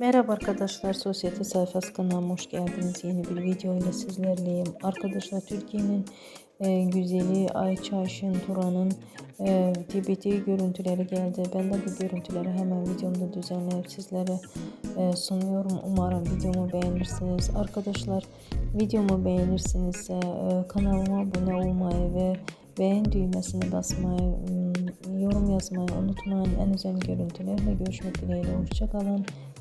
Merhaba arkadaşlar, Sosyete sayfası kanalıma hoş geldiniz. Yeni bir video ile sizlerleyim. Arkadaşlar Türkiye'nin e, güzeli Ayça Ayşin Turan'ın e, TBT görüntüleri geldi. Ben de bu görüntüleri hemen videomda düzenleyip sizlere e, sunuyorum. Umarım videomu beğenirsiniz. Arkadaşlar videomu beğenirsinizse e, kanalıma abone olmayı ve beğen düğmesini basmayı, yorum yazmayı unutmayın. En özel görüntülerle görüşmek dileğiyle. Hoşçakalın.